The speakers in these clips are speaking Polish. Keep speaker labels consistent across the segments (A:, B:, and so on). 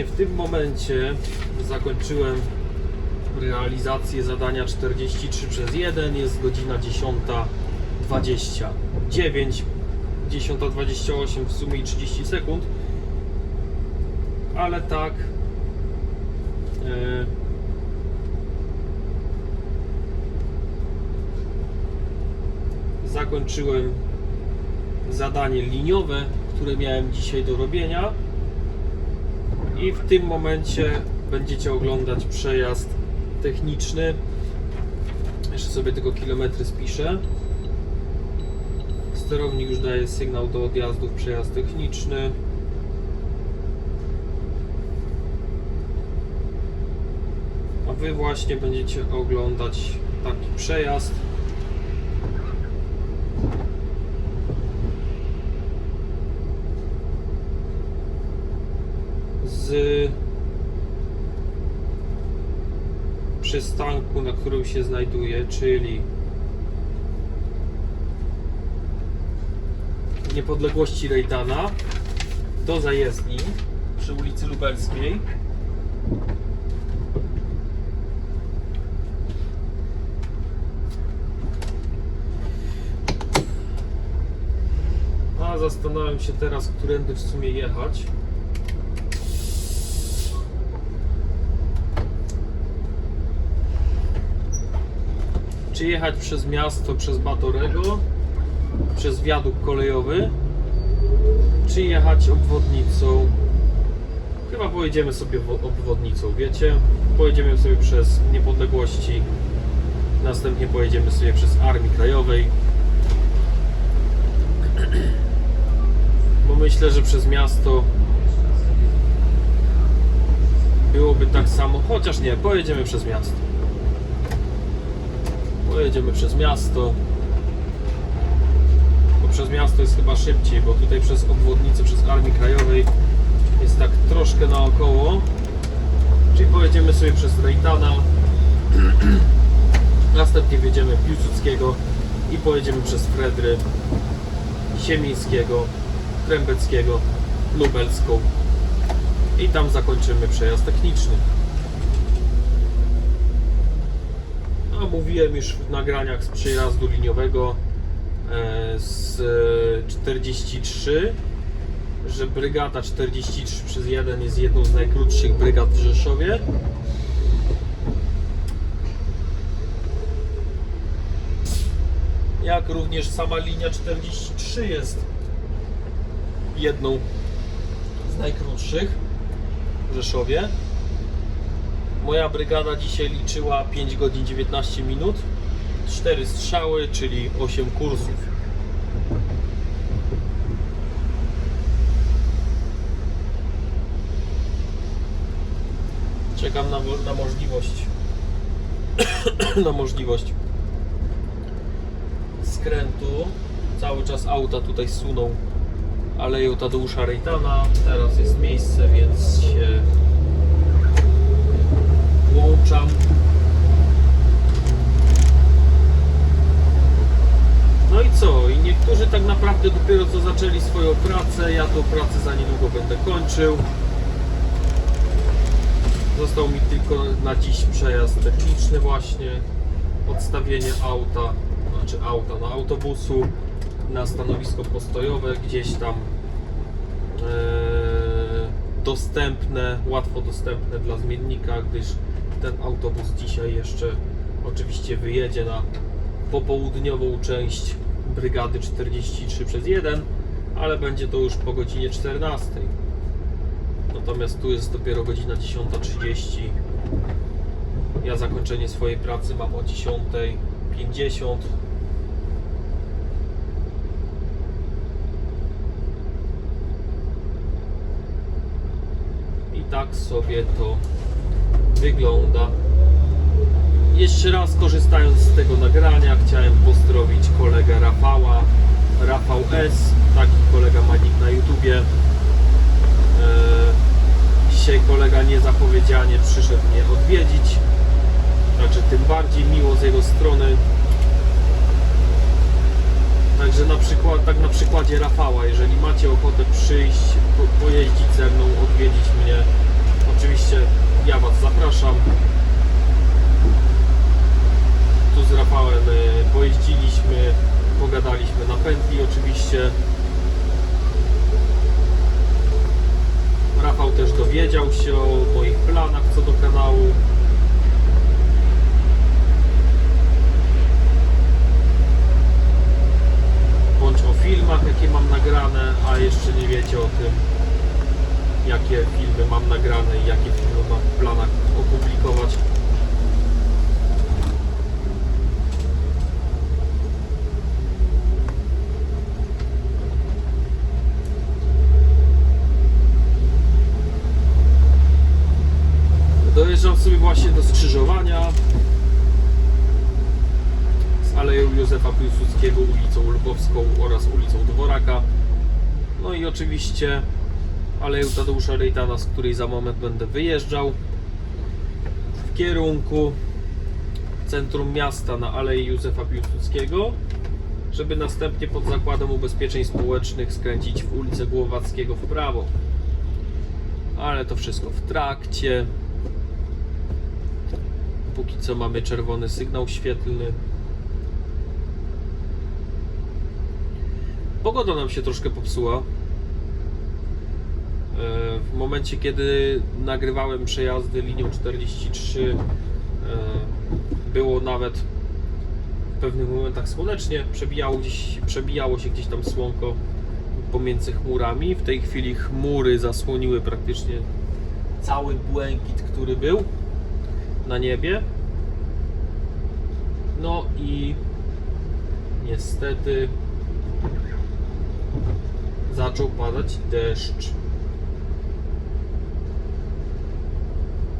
A: właśnie w tym momencie zakończyłem realizację zadania 43 przez 1. Jest godzina 10.29. 10.28 w sumie i 30 sekund. Ale tak. e, zakończyłem zadanie liniowe, które miałem dzisiaj do robienia. I w tym momencie będziecie oglądać przejazd techniczny. Jeszcze sobie tylko kilometry spiszę. Sterownik już daje sygnał do odjazdów przejazd techniczny. A Wy właśnie będziecie oglądać taki przejazd. Z przystanku, na którym się znajduje, czyli niepodległości Rejdana do zajezdni przy ulicy Lubelskiej. A zastanawiam się teraz, którędy w sumie jechać. Czy jechać przez miasto, przez Batorego, przez wiadukt kolejowy, czy jechać obwodnicą. Chyba pojedziemy sobie wo- obwodnicą, wiecie? Pojedziemy sobie przez niepodległości, następnie pojedziemy sobie przez Armii Krajowej. Bo myślę, że przez miasto byłoby tak samo, chociaż nie, pojedziemy przez miasto. Pojedziemy przez miasto. Bo przez miasto jest chyba szybciej, bo tutaj przez obwodnicę, przez Armii Krajowej jest tak troszkę naokoło. Czyli pojedziemy sobie przez Rejtana. Następnie wjedziemy Piłsudskiego i pojedziemy przez Fredry, Siemińskiego, Krębeckiego, Lubelską. I tam zakończymy przejazd techniczny. No, mówiłem już w nagraniach z przejazdu liniowego e, z e, 43, że brygada 43 przez 1 jest jedną z najkrótszych brygad w Rzeszowie. Jak również sama linia 43 jest jedną z najkrótszych w Rzeszowie. Moja brygada dzisiaj liczyła 5 godzin 19 minut, 4 strzały, czyli 8 kursów. Czekam na, na możliwość na możliwość skrętu. Cały czas auta tutaj suną aleją Tadeusza Rejtana. Teraz jest miejsce, więc się włączam. No i co? I niektórzy tak naprawdę dopiero co zaczęli swoją pracę. Ja tą pracę za niedługo będę kończył. Został mi tylko na dziś przejazd techniczny właśnie. Odstawienie auta, znaczy auta, no autobusu na stanowisko postojowe gdzieś tam e, dostępne, łatwo dostępne dla zmiennika, gdyż ten autobus dzisiaj jeszcze oczywiście wyjedzie na popołudniową część brygady 43 przez 1, ale będzie to już po godzinie 14. Natomiast tu jest dopiero godzina 10.30. Ja zakończenie swojej pracy mam o 10.50. I tak sobie to wygląda. Jeszcze raz korzystając z tego nagrania chciałem pozdrowić kolegę Rafała, Rafał S, taki kolega ma nick na YouTubie. Eee, Dzisiaj kolega niezapowiedzianie przyszedł mnie odwiedzić. Znaczy tym bardziej miło z jego strony. Także na przykład, tak na przykładzie Rafała, jeżeli macie ochotę przyjść, po, pojeździć ze mną, odwiedzić mnie, Oczywiście ja Was zapraszam. Tu z Rafałem e, pojeździliśmy, pogadaliśmy na pętli oczywiście. Rafał też dowiedział się o moich planach co do kanału. Bądź o filmach, jakie mam nagrane, a jeszcze nie wiecie o tym, jakie filmy mam nagrane i jakie filmy mam w planach opublikować. Dojeżdżam sobie właśnie do skrzyżowania z Aleją Józefa Piłsudskiego, ulicą Lubowską oraz ulicą Dworaka. No i oczywiście Aleją Tadeusza Rejtana, z której za moment będę wyjeżdżał w kierunku centrum miasta na Alei Józefa Piłsudskiego, żeby następnie pod Zakładem Ubezpieczeń Społecznych skręcić w ulicę Głowackiego w prawo. Ale to wszystko w trakcie. Póki co mamy czerwony sygnał świetlny. Pogoda nam się troszkę popsuła. W momencie, kiedy nagrywałem przejazdy linią 43, e, było nawet w pewnych momentach słonecznie, przebijało, gdzieś, przebijało się gdzieś tam słonko pomiędzy chmurami. W tej chwili chmury zasłoniły praktycznie cały błękit, który był na niebie. No i niestety zaczął padać deszcz.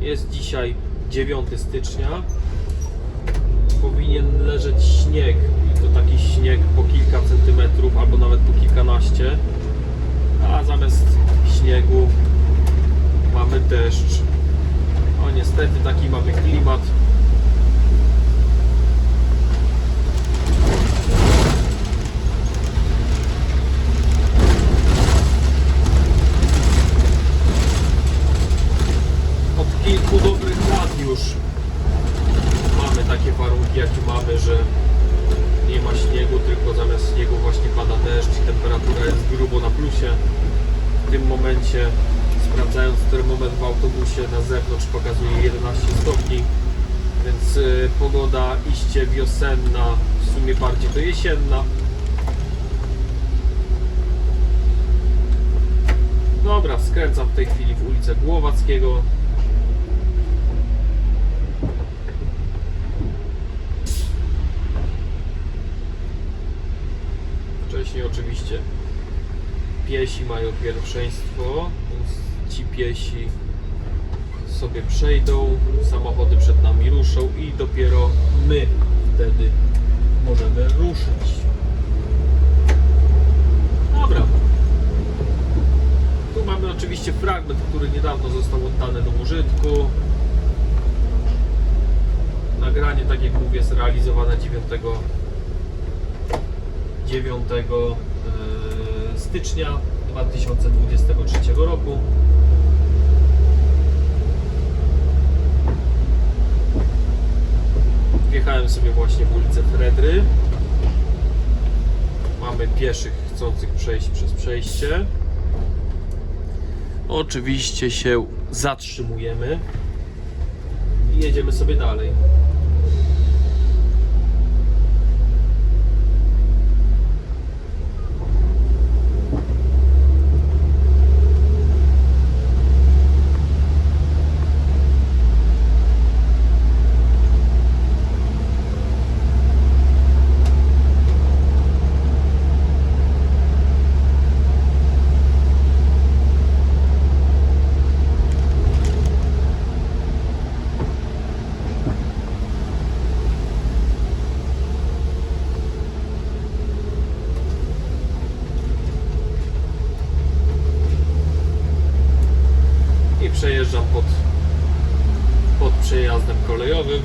A: Jest dzisiaj 9 stycznia. Powinien leżeć śnieg. I to taki śnieg po kilka centymetrów albo nawet po kilkanaście. A zamiast śniegu mamy deszcz. O niestety taki mamy klimat. Od kilku dobrych lat już mamy takie warunki, jakie mamy, że nie ma śniegu, tylko zamiast śniegu właśnie pada deszcz i temperatura jest grubo na plusie. W tym momencie, sprawdzając termometr w autobusie, na zewnątrz pokazuje 11 stopni, więc y, pogoda iście wiosenna, w sumie bardziej to jesienna. Dobra, skręcam w tej chwili w ulicę Głowackiego. Wcześniej oczywiście piesi mają pierwszeństwo, więc ci piesi sobie przejdą, samochody przed nami ruszą i dopiero my wtedy możemy ruszyć. Dobra. Tu mamy oczywiście fragment, który niedawno został oddany do użytku. Nagranie, tak jak mówię, jest realizowane 9 9 e, stycznia 2023 roku. Wjechałem sobie właśnie w ulicę Fredry. Mamy pieszych chcących przejść przez przejście. Oczywiście się zatrzymujemy i jedziemy sobie dalej. i przejeżdżam pod, pod przejazdem kolejowym.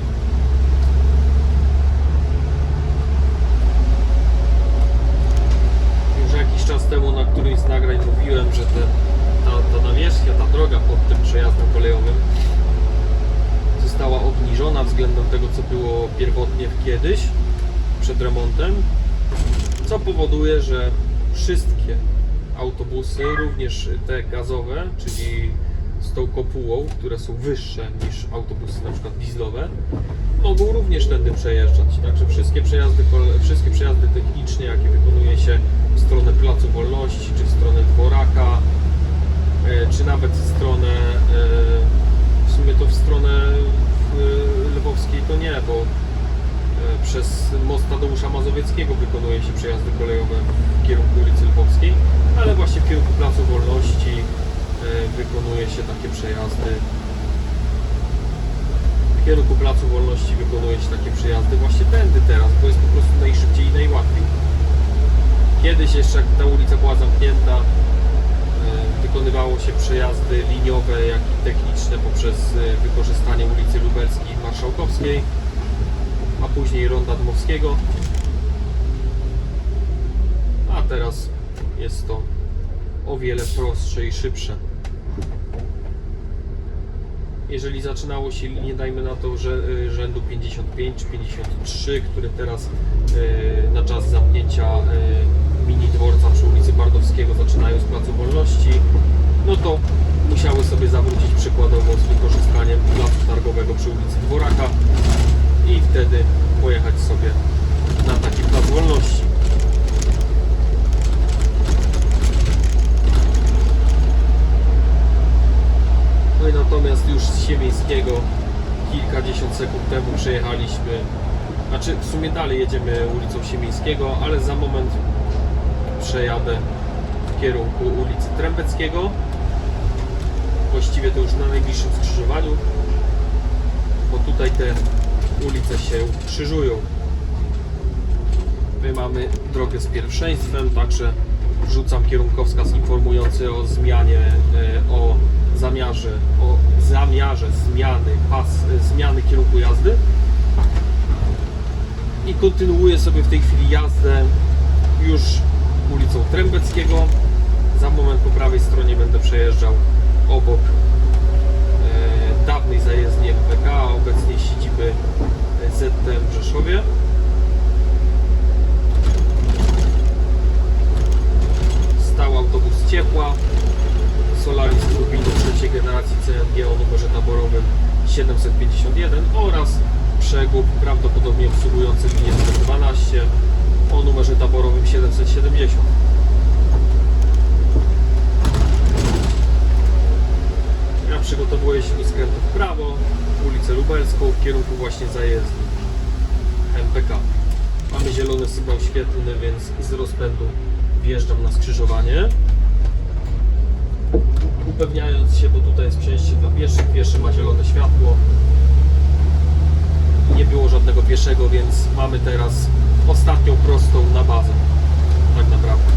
A: Już jakiś czas temu na którymś z nagrań mówiłem, że te, ta, ta nawierzchnia konstrukcja, ta droga pod tym przejazdem kolejowym została względem tego, co było pierwotnie kiedyś, przed remontem, co powoduje, że wszystkie autobusy, również te gazowe, czyli z tą kopułą, które są wyższe niż autobusy na przykład dieslowe, mogą również tędy przejeżdżać. Także wszystkie przejazdy, wszystkie przejazdy techniczne, jakie wykonuje się w stronę Placu Wolności, czy w stronę Dworaka, e, czy nawet w stronę, e, w sumie to w stronę lwowskiej to nie, bo e, przez most Tadeusza Mazowieckiego wykonuje się przejazdy kolejowe w kierunku ulicy Lwowskiej, ale właśnie w kierunku Placu Wolności e, wykonuje się takie przejazdy w kierunku Placu Wolności wykonuje się takie przejazdy właśnie tędy teraz, bo jest po prostu najszybciej i najłatwiej. Kiedyś jeszcze jak ta ulica była zamknięta, wykonywało się przejazdy liniowe, jak i techniczne poprzez e, wykorzystanie ulicy Lubelskiej i Marszałkowskiej, a później Ronda Dmowskiego. A teraz jest to o wiele prostsze i szybsze jeżeli zaczynało się linie, dajmy na to, że y, rzędu 55 czy 53, które teraz y, na czas zamknięcia y, mini dworca przy ulicy Bardowskiego zaczynają z Placu Wolności, no to musiały sobie zawrócić przykładowo z wykorzystaniem placu targowego przy ulicy Dworaka i wtedy pojechać sobie na taki plac wolności. No i natomiast już z Siemińskiego kilkadziesiąt sekund temu przejechaliśmy, znaczy w sumie dalej jedziemy ulicą Siemińskiego, ale za moment przejadę w kierunku ulicy Trębeckiego. Właściwie to już na najbliższym skrzyżowaniu, bo tutaj te ulice się krzyżują. My mamy drogę z pierwszeństwem, także wrzucam kierunkowskaz informujący o zmianie, e, o zamiarze, o zamiarze zmiany pas, e, zmiany kierunku jazdy i kontynuuję sobie w tej chwili jazdę już ulicą Trębeckiego. Za moment po prawej stronie będę przejeżdżał obok e, dawnej zajezdni MPK, a obecnie siedziby e, ZTM w Rzeszowie. Stał autobus ciepła Solaris turbiny trzeciej generacji CNG o numerze taborowym 751 oraz przegub prawdopodobnie obsługujący linię numer 12 o numerze taborowym 770. Ja przygotowuję się do skrętu w prawo, ulicę Lubelską w kierunku właśnie zajezdni MPK. Mamy zielony sygnał świetlny, więc z rozpędu wjeżdżam na skrzyżowanie. Upewniając się, bo tutaj jest przejście dla pieszych, pieszy ma zielone światło. Nie było żadnego pieszego, więc mamy teraz ostatnią prostą na bazę. Tak naprawdę.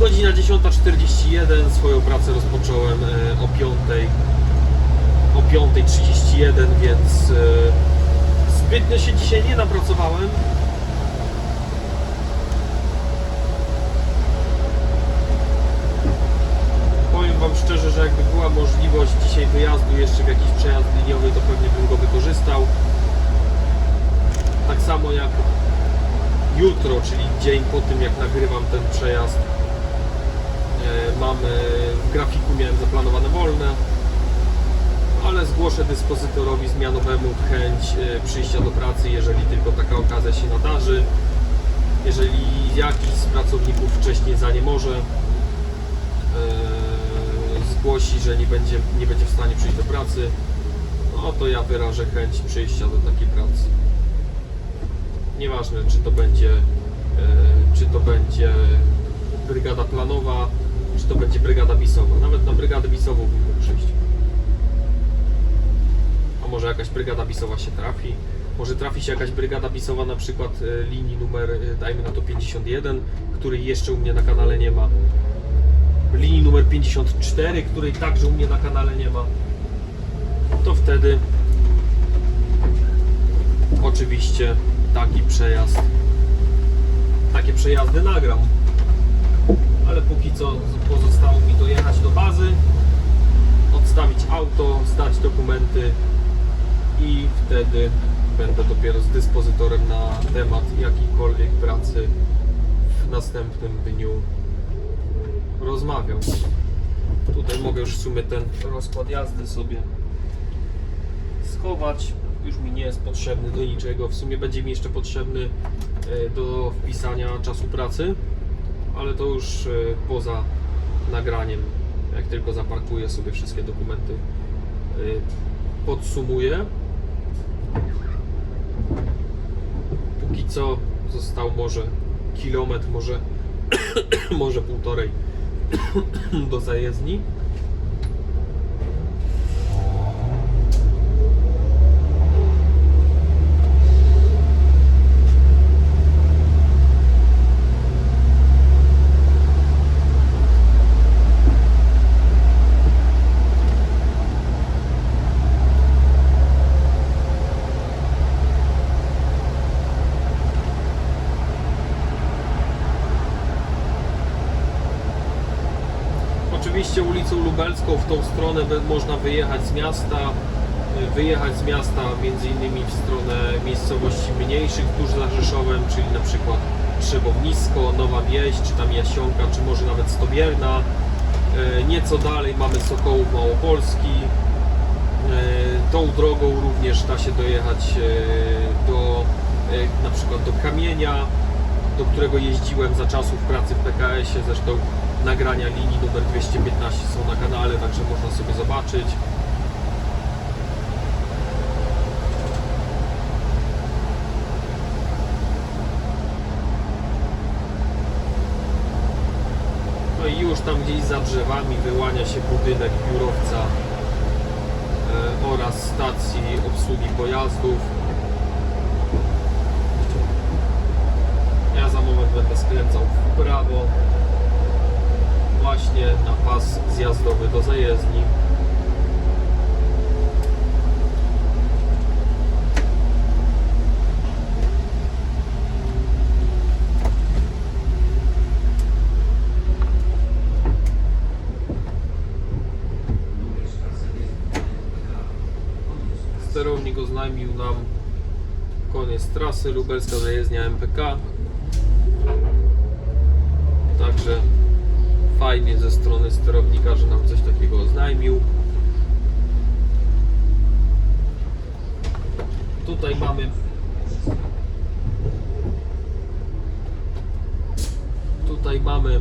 A: Godzina 10.41, swoją pracę rozpocząłem e, o 5.00 o 5.31, więc e, zbytnio się dzisiaj nie napracowałem. Powiem Wam szczerze, że jakby była możliwość dzisiaj wyjazdu jeszcze w jakiś przejazd liniowy, to pewnie bym go wykorzystał. Tak samo jak jutro, czyli dzień po tym jak nagrywam ten przejazd, e, mamy w grafiku miałem zaplanowane wolne, ale zgłoszę dyspozytorowi zmianowemu chęć e, przyjścia do pracy, jeżeli tylko taka okazja się nadarzy. Jeżeli jakiś z pracowników wcześniej za nie może, e, zgłosi, że nie będzie, nie będzie w stanie przyjść do pracy, no to ja wyrażę chęć przyjścia do takiej pracy. Nieważne, czy to będzie, e, czy to będzie brygada planowa, czy to będzie brygada bisowa. Nawet na brygadę bisową mógł przyjść. A może jakaś brygada bisowa się trafi? Może trafi się jakaś brygada bisowa na przykład e, linii numer, e, dajmy na to 51, której jeszcze u mnie na kanale nie ma linii numer 54, której także u mnie na kanale nie ma, to wtedy oczywiście taki przejazd, takie przejazdy nagram. Ale póki co pozostało mi dojechać do bazy odstawić auto, zdać dokumenty i wtedy będę dopiero z dyspozytorem na temat jakiejkolwiek pracy w następnym dniu rozmawiał. Tutaj mogę już w sumie ten rozkład jazdy sobie schować. Już mi nie jest potrzebny do niczego. W sumie będzie mi jeszcze potrzebny e, do wpisania czasu pracy, ale to już e, poza nagraniem. Jak tylko zaparkuję sobie wszystkie dokumenty, e, podsumuję. Póki co został może kilometr, może, może półtorej do zajezdni. Oczywiście ulicą Lubelską w tą stronę można wyjechać z miasta, y, wyjechać z miasta między innymi w stronę miejscowości mniejszych tuż za Rzeszowem, czyli na przykład Trzebownisko, Nowa Wieś, czy tam Jasionka, czy może nawet Stobierna. Y, Nieco dalej mamy Sokołów Małopolski. Y, Tą drogą również da się dojechać do na przykład do Kamienia, do którego jeździłem za czasów pracy w PKS-ie. Zresztą nagrania linii numer 215 są na kanale, także można sobie zobaczyć. No i już tam gdzieś za drzewami wyłania się budynek biurowca e, oraz stacji obsługi pojazdów. Ja za moment będę skręcał w prawo właśnie na pas zjazdowy do zajezdni. Sterownik oznajmił nam koniec trasy lubelska zajezdnia MPK. Także fajnie ze strony sterownika, że nam coś takiego oznajmił. Tutaj mamy tutaj mamy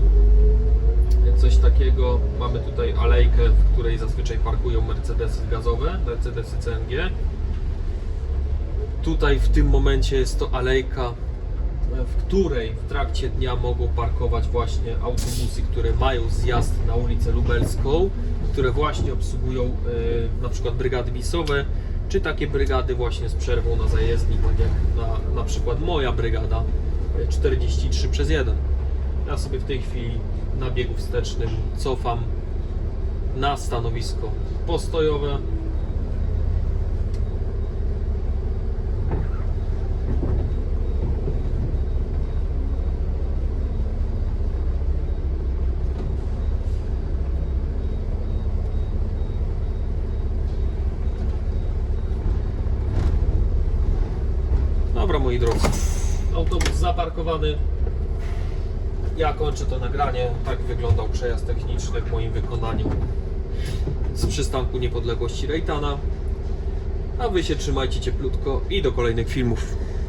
A: coś takiego, mamy tutaj alejkę, w której zazwyczaj parkują Mercedesy gazowe, Mercedesy CNG. Tutaj w tym momencie jest to alejka w której w trakcie dnia mogą parkować właśnie autobusy, które mają zjazd na ulicę Lubelską, które właśnie obsługują e, na przykład brygady bisowe, czy takie brygady właśnie z przerwą na zajezdni, tak jak na, na przykład moja brygada e, 43 przez 1. Ja sobie w tej chwili na biegu wstecznym cofam na stanowisko postojowe. Dobra moi drodzy, autobus zaparkowany. Ja kończę to nagranie. Tak wyglądał przejazd techniczny w moim wykonaniu z przystanku Niepodległości Rejtana. A wy się trzymajcie cieplutko i do kolejnych filmów.